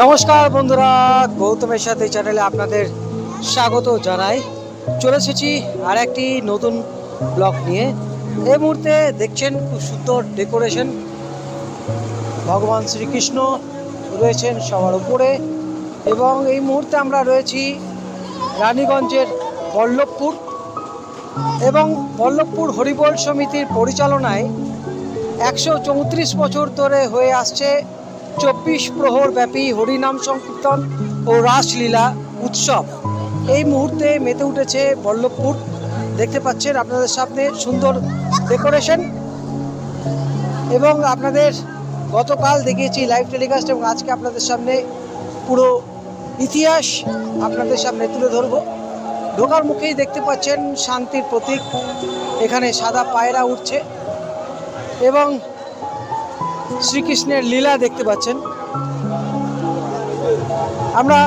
নমস্কার বন্ধুরা, গৌতমের সাথে চ্যানেলে আপনাদের স্বাগত জানাই। চলে এসেছি আর একটি নতুন ব্লগ নিয়ে। এই মুহূর্তে দেখছেন খুব সুন্দর ডেকোরেশন ভগবান শ্রীকৃষ্ণ রয়েছেন সবার উপরে এবং এই মুহূর্তে আমরা রয়েছি রানীগঞ্জের বল্লভপুর এবং বল্লভপুর হরিবল সমিতির পরিচালনায় একশো চৌত্রিশ বছর ধরে হয়ে আসছে চব্বিশ প্রহর ব্যাপী হরিনাম সংকীর্তন ও রাসলীলা উৎসব। এই মুহূর্তে মেতে উঠেছে বল্লভপুর। দেখতে পাচ্ছেন আপনাদের সামনে সুন্দর ডেকোরেশন এবং আপনাদের গতকাল দেখিয়েছি লাইভ টেলিকাস্ট এবং আজকে আপনাদের সামনে পুরো ইতিহাস আপনাদের সামনে তুলে ধরবো। ঢোকার মুখেই দেখতে পাচ্ছেন শান্তির প্রতীক। এখানে সাদা পায়রা উঠছে এবং শ্রীকৃষ্ণের লীলা দেখতে পাচ্ছেন। আমরা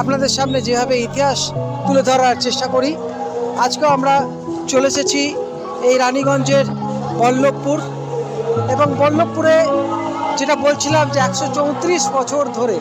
আপনাদের সামনে যেভাবে ইতিহাস তুলে ধরার চেষ্টা করি, আজকেও আমরা চলে এসেছি এই রানীগঞ্জের বল্লভপুর এবং বল্লভপুরে যেটা বলছিলাম যে একশো চৌত্রিশ বছর ধরে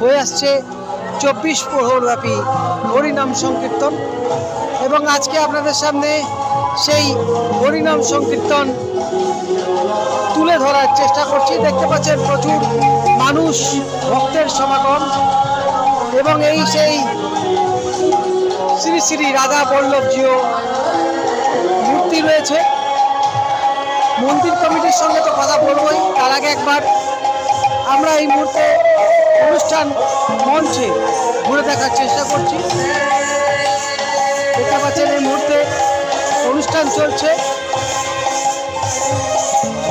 হয়ে আসছে চব্বিশ প্রহরব্যাপী হরিনাম সংকীর্তন এবং আজকে আপনাদের সামনে সেই হরিনাম সংকীর্তন তুলে ধরার চেষ্টা করছি। দেখতে পাচ্ছেন প্রচুর মানুষ ভক্তের সমাগম এবং এই সেই শ্রী শ্রী রাধা বল্লভজিও মূর্তি রয়েছে। মন্দির কমিটির সঙ্গে তো কথা বলবই। তার আগে একবার আমরা এই মুহূর্তে অনুষ্ঠান মঞ্চে ঘুরে দেখার চেষ্টা করছি। দেখতে পাচ্ছেন এই মুহূর্তে অনুষ্ঠান চলছে।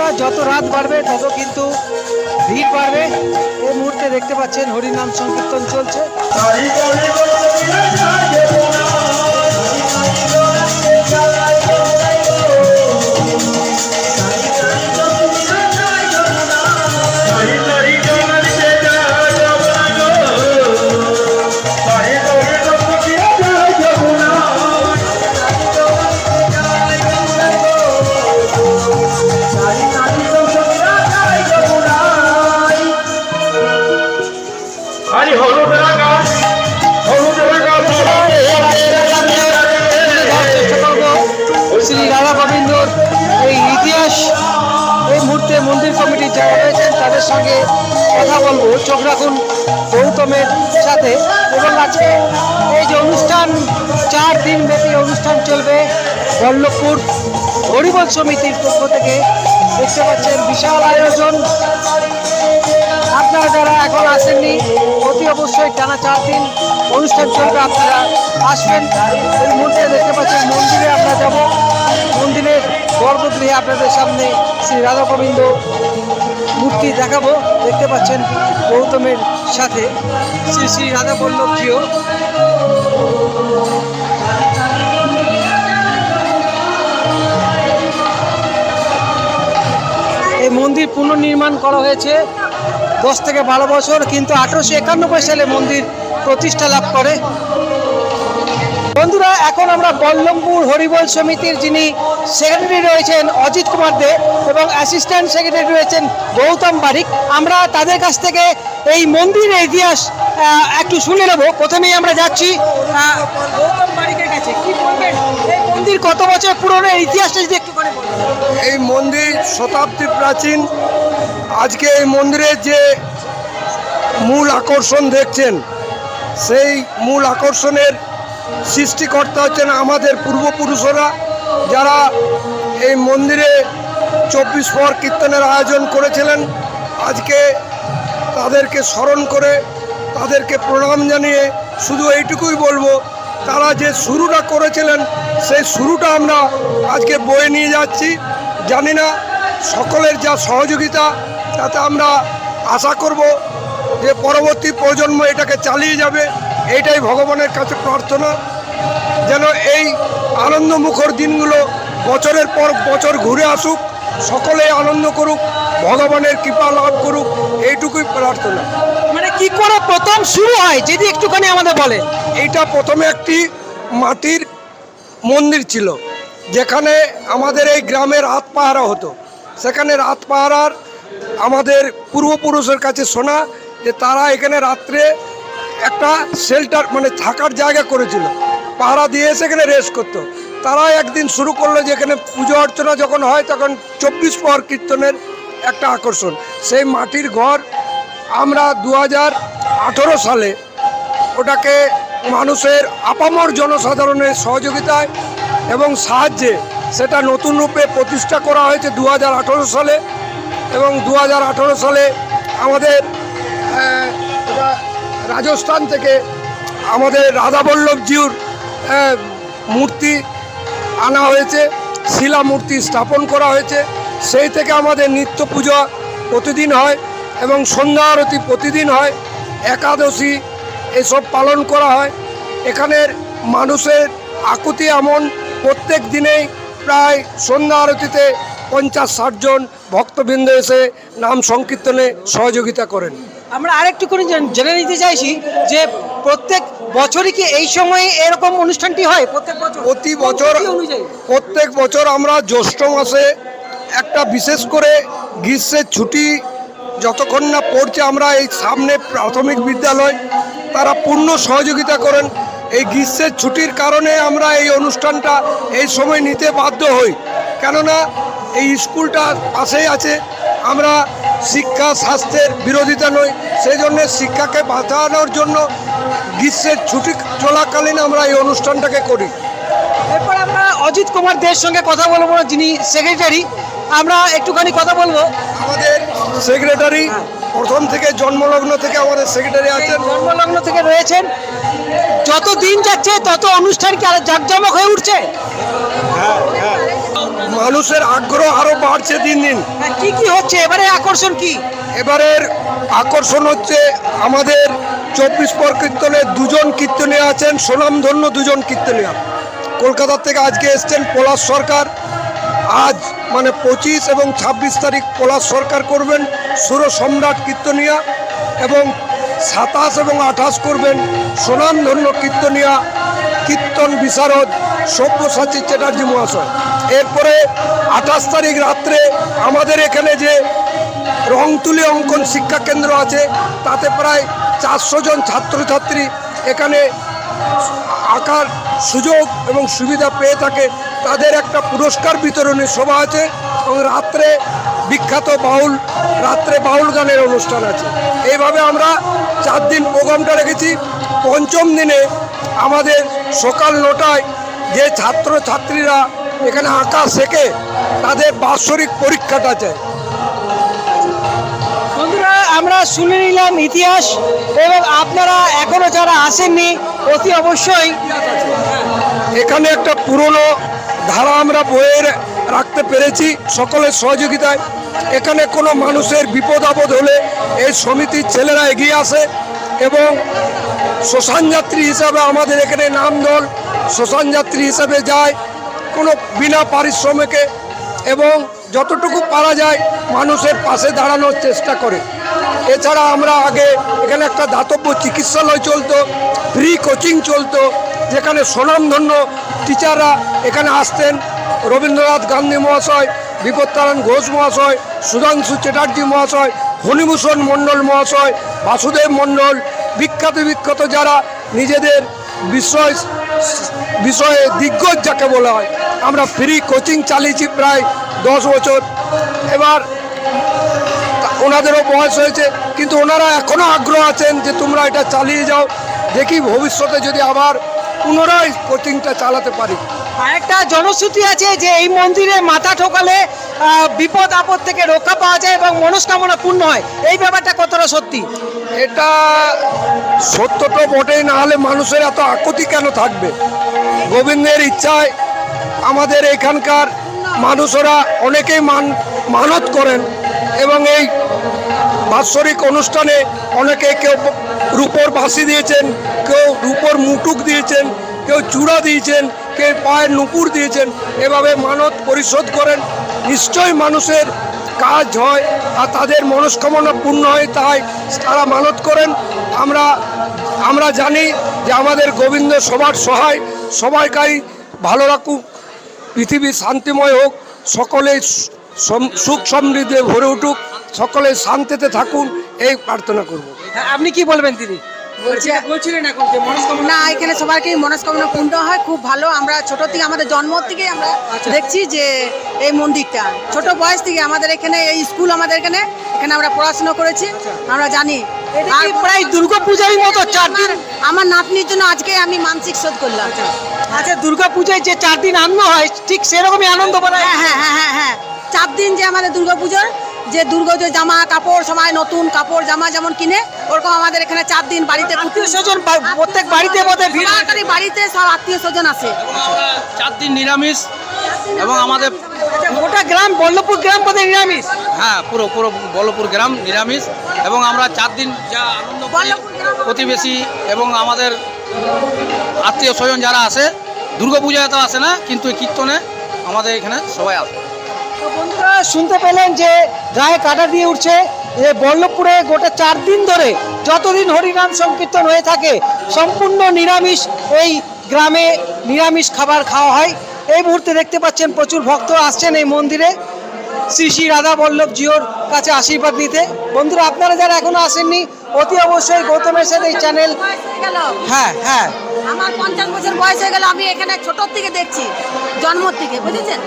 বন্ধুরা, যত রাত বাড়বে, তত কিন্তু ভিড় বাড়বে। এই মুহূর্তে দেখতে পাচ্ছেন হরিনাম সংকীর্তন চলছে। আরে গাছ দেখার চেষ্টা করব শ্রী রাধা গোবিন্দর এই ইতিহাস, এই মুহূর্তে মন্দির কমিটির যারা রয়েছেন, তাদের সঙ্গে কথা বলব। চোখ রাখুন সাথে। এবং এই যে অনুষ্ঠান, চার দিন ব্যাপী অনুষ্ঠান চলবে বল্লভপুর হরিবল সমিতির পক্ষ থেকে। দেখতে পাচ্ছেন বিশাল আয়োজন। আপনারা যারা এখন আসেননি, অতি অবশ্যই টানা চার দিন অনুষ্ঠান চলবে আপনারা আসবেন। এই মুহূর্তে দেখতে পাচ্ছেন মন্দিরে আমরা যাব। মন্দিরের গর্ভগৃহে আপনাদের সামনে শ্রী রাধা গোবিন্দ মূর্তি দেখাবো। দেখতে পাচ্ছেন গৌতমের সাথে শ্রী শ্রী রাধা বল্লভজিও এই মন্দির পুনর্নির্মাণ করা হয়েছে। দশ থেকে বারো বছর, কিন্তু আঠারোশো একানব্বই সালে মন্দির প্রতিষ্ঠা লাভ করে। বন্ধুরা, এখন আমরা বল্লমপুর হরিবল সমিতির যিনি সেক্রেটারি রয়েছেন অজিত কুমার দে এবং অ্যাসিস্ট্যান্ট সেক্রেটারি রয়েছেন গৌতম বারিক। আমরা তাদের কাছ থেকে এই মন্দিরের ইতিহাস একটু শুনে নেব। প্রথমেই আমরা যাচ্ছি মন্দির কত বছর পুরনো? ইতিহাসটা যদি একটু এই মন্দির শতাব্দী প্রাচীন। আজকে এই মন্দিরের যে মূল আকর্ষণ দেখছেন, সেই মূল আকর্ষণের সৃষ্টিকর্তা হচ্ছেন আমাদের পূর্বপুরুষরা, যারা এই মন্দিরে চব্বিশ পর কীর্তনের আয়োজন করেছিলেন। আজকে তাদেরকে স্মরণ করে, তাদেরকে প্রণাম জানিয়ে শুধু এইটুকুই বলব, তারা যে শুরুটা করেছিলেন, সেই শুরুটা আমরা আজকে বয়ে নিয়ে যাচ্ছি। জানি না সকলের যা সহযোগিতা তাতে আমরা আশা করব যে পরবর্তী প্রজন্ম এটাকে চালিয়ে যাবে। এইটাই ভগবানের কাছে প্রার্থনা। যেন এই আনন্দমুখর দিনগুলো বছরের পর বছর ঘুরে আসুক সকলে আনন্দ করুক ভগবানের কৃপা লাভ করুক এইটুকুই প্রার্থনা। মানে কি করে প্রথম শুরু হয় যদি একটুখানি আমাদের বলে এইটা প্রথমে একটি মাটির মন্দির ছিল যেখানে আমাদের এই গ্রামের রাত পাহারা হতো। সেখানে রাত পাহারার আমাদের পূর্বপুরুষের কাছে শোনা যে তারা এখানে রাত্রে একটা শেল্টার মানে থাকার জায়গা করেছিল। পাহারা দিয়ে সেখানে রেস্ট করতো। তারা একদিন শুরু করল যে এখানে পুজো অর্চনা যখন হয় তখন চব্বিশ পর কীর্তনের একটা আকর্ষণ। সেই মাটির ঘর আমরা দু হাজার আঠেরো সালে ওটাকে মানুষের আপামর জনসাধারণের সহযোগিতায় এবং সাহায্যে সেটা নতুন রূপে প্রতিষ্ঠা করা হয়েছে দু হাজার আঠেরো সালে। এবং দু হাজার আঠারো সালে আমাদের রাজস্থান থেকে আমাদের রাধাবল্লভজিউর মূর্তি আনা হয়েছে, শিলা মূর্তি স্থাপন করা হয়েছে। সেই থেকে আমাদের নিত্য পূজা প্রতিদিন হয় এবং সন্ধ্যা আরতি প্রতিদিন হয়। একাদশী এসব পালন করা হয়। এখানের মানুষের আকুতি এমন প্রত্যেক দিনেই প্রায় সন্ধ্যা আরতিতে পঞ্চাশ ষাট জন ভক্তবৃন্দ এসে নাম সংকীর্তনে সহযোগিতা করেন। আমরা আরেকটু করে জেনে নিতে চাইছি যে প্রত্যেক বছরই কি এই সময়ে এরকম অনুষ্ঠানটি হয়? প্রত্যেক বছর? প্রতি বছর প্রত্যেক বছর আমরা জ্যৈষ্ঠ মাসে একটা বিশেষ করে গ্রীষ্মের ছুটি যতক্ষণ না পড়ছে আমরা এই সামনে প্রাথমিক বিদ্যালয় তারা পূর্ণ সহযোগিতা করেন। এই গ্রীষ্মের ছুটির কারণে আমরা এই অনুষ্ঠানটা এই সময় নিতে বাধ্য হই। কেননা এই স্কুলটা পাশেই আছে। আমরা শিক্ষা স্বাস্থ্যের বিরোধিতা নই সেই জন্য শিক্ষাকে বাঁচানোর জন্য গ্রীষ্মের ছুটি চলাকালীন আমরা এই অনুষ্ঠানটাকে করি। এরপর আমরা অজিত কুমার দের সঙ্গে কথা বলব যিনি সেক্রেটারি আমরা একটুখানি কথা বলব। আমাদের সেক্রেটারি প্রথম থেকে জন্মলগ্ন থেকে আমাদের সেক্রেটারি আছেন। জন্মলগ্ন থেকে রয়েছেন। যত দিন যাচ্ছে তত অনুষ্ঠান কি আরও জাঁকজমক হয়ে উঠছে? মানুষের আগ্রহ আরও বাড়ছে দিন দিন। হ্যাঁ, কি কি হচ্ছে? এবারে আকর্ষণ কি? এবারের আকর্ষণ হচ্ছে আমাদের চব্বিশ পর কীর্তনের দুজন কীর্তনীয় আছেন সুনামধন্য দুজন কীর্তনীয় কলকাতা থেকে আজকে এসছেন পলাশ সরকার। আজ মানে পঁচিশ এবং ছাব্বিশ তারিখ পলাশ সরকার করবেন সুর সম্রাট কীর্তনিয়া এবং সাতাশ এবং আঠাশ করবেন সুনামধন্য কীর্তনিয়া। কীর্তন বিশারদ সব্যসাচী চ্যাটার্জি মহাশয়। এরপরে আঠাশ তারিখ রাত্রে আমাদের এখানে যে রংতুলি অঙ্কন শিক্ষা কেন্দ্র আছে, তাতে প্রায় চারশো জন ছাত্রছাত্রী এখানে আঁকার সুযোগ এবং সুবিধা পেয়ে থাকে। তাদের একটা পুরস্কার বিতরণী সভা আছে এবং রাত্রে বিখ্যাত বাউল, রাত্রে বাউল গানের অনুষ্ঠান আছে। এইভাবে আমরা চার দিন প্রোগ্রামটা রেখেছি। পঞ্চম দিনে আমাদের সকাল নটায় যে ছাত্র ছাত্রীরা এখানে আঁকা শেখে তাদের বাৎসরিক পরীক্ষাটা চায় বন্ধুরা আমরা শুনে নিলাম ইতিহাস এবং আপনারা এখনও যারা আসেননি অতি অবশ্যই এখানে একটা পুরনো ধারা আমরা বইয়ের রাখতে পেরেছি সকলের সহযোগিতায়। এখানে কোনো মানুষের বিপদ আপদ হলে এই সমিতির ছেলেরা এগিয়ে আসে এবং শ্মশান যাত্রী হিসাবে আমাদের এখানে নাম দল শ্মশান যাত্রী হিসাবে যায়। কোনো বিনা পারিশ্রমিকে এবং যতটুকু পারা যায় মানুষের পাশে দাঁড়ানোর চেষ্টা করে। এছাড়া আমরা আগে এখানে একটা দাতব্য চিকিৎসালয় চলতো ফ্রি কোচিং চলতো, যেখানে স্বনামধন্য টিচাররা এখানে আসতেন। রবীন্দ্রনাথ গান্ধী মহাশয় বিপত্তারায়ণ ঘোষ মহাশয়, সুধাংশু চ্যাটার্জি মহাশয় হনিভূষণ মণ্ডল মহাশয়, বাসুদেব মণ্ডল বিখ্যাত বিখ্যাত যারা নিজেদের বিষয়, বিষয়ে দিগ্গজ যাকে বলা হয়। আমরা ফ্রি কোচিং চালিয়েছি প্রায় দশ বছর। এবার ওনাদেরও বয়স হয়েছে, কিন্তু ওনারা এখনও আগ্রহ আছেন যে তোমরা এটা চালিয়ে যাও, দেখি ভবিষ্যতে যদি আবার পুনরায় কোচিংটা চালাতে পারি। আরেকটা জনশ্রুতি আছে যে এই মন্দিরে মাথা ঠোকালে বিপদ আপদ থেকে রক্ষা পাওয়া যায় এবং মনস্কামনা পূর্ণ হয়। এই ব্যাপারটা কতটা সত্যি? এটা সত্য তো বটেই, না হলে মানুষের এত আকুতি কেন থাকবে? গোবিন্দের ইচ্ছায় আমাদের এখানকার মানুষরা অনেকেই মান, মানত করেন এবং এই বাৎসরিক অনুষ্ঠানে অনেকে কেউ রূপর বাঁশি দিয়েছেন, কেউ রূপর মুটুক দিয়েছেন। কেউ চূড়া দিয়েছেন, কেউ পায়ের নুপুর দিয়েছেন, এভাবে মানত পরিশোধ করেন। নিশ্চয়ই মানুষের কাজ হয় আর তাদের মনস্কামনা পূর্ণ হয়, তাই তারা মানত করেন। আমরা আমরা জানি যে আমাদের গোবিন্দ সবার সহায়, সবাইকাই ভালো রাখুক, পৃথিবী শান্তিময় হোক, সকলে সুখ সমৃদ্ধে ভরে উঠুক, সকলে শান্তিতে থাকুন, এই প্রার্থনা করব। আপনি কি বলবেন দিদি না। এখানে সবারকেই মনস্কামনা পূর্ণ হয়। খুব ভালো। আমরা ছোট থেকে আমাদের জন্ম থেকে আমরা দেখছি যে এই মন্দিরটা। ছোট বয়স থেকে আমাদের এখানে এই স্কুল আমাদের এখানে এখানে আমরা পড়াশোনা করেছি। আমরা জানি। আর প্রায় দুর্গা মতো চার দিন আমার- নাতনির জন্য আজকে আমি মানসিক শোধ করলাম। আচ্ছা। দুর্গা পূজায় যে চার দিন আনন্দ হয় ঠিক সেরকমই আনন্দ বলা হ্যাঁ। হ্যাঁ হ্যাঁ হ্যাঁ হ্যাঁ। চার দিন যে আমাদের দুর্গাপুজোর যে দুর্গাপুজোর জামা কাপড় সবাই নতুন কাপড় জামা যেমন কিনে ওরকম আমাদের এখানে চার দিন বাড়িতে আত্মীয় স্বজন প্রত্যেক বাড়িতে বোধহয় ভিড় বাড়িতে সব আত্মীয় স্বজন আসে। চার দিন নিরামিষ এবং আমাদের আচ্ছা, গোটা গ্রাম বল্লভপুর গ্রাম বোধহয় নিরামিষ? হ্যাঁ পুরো পুরো বল্লভপুর গ্রাম নিরামিষ এবং আমরা চার দিন যা আনন্দ প্রতিবেশী এবং আমাদের আত্মীয় স্বজন যারা আসে দুর্গাপূজায় তো আসে না কিন্তু কীর্তনে আমাদের এখানে সবাই আসে। শুনতে পেলেন যে গায়ে কাটা দিয়ে উঠছে যে বল্লভপুরে গোটা চার দিন ধরে যতদিন হরিনাম সংকীর্তন হয়ে থাকে, সম্পূর্ণ নিরামিষ এই গ্রামে নিরামিষ খাবার খাওয়া হয়। এই মুহূর্তে দেখতে পাচ্ছেন প্রচুর ভক্ত আসছেন এই মন্দিরে। শ্রী শ্রী রাধা বল্লভ জিওর কাছে আশীর্বাদ নিতে। বন্ধুরা, আপনারা যারা এখনও আসেননি, অতি অবশ্যই গৌতমের সাথে এই চ্যানেল। হ্যাঁ হ্যাঁ। আমার পঞ্চাশ বছর বয়স হয়ে গেল, আমি এখানে ছোট থেকে দেখছি জন্ম থেকে বুঝেছেন?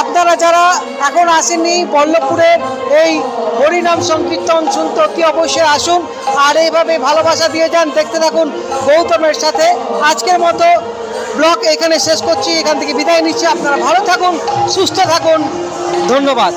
আপনারা যারা এখন আসেননি বল্লভপুরের এই হরিনাম সংকীর্তন শুনতে অতি অবশ্যই আসুন আর এইভাবে ভালোবাসা দিয়ে যান, দেখতে থাকুন গৌতমের সাথে। আজকের মতো ব্লগ এখানে শেষ করছি, এখান থেকে বিদায় নিচ্ছি, আপনারা ভালো থাকুন, সুস্থ থাকুন, ধন্যবাদ।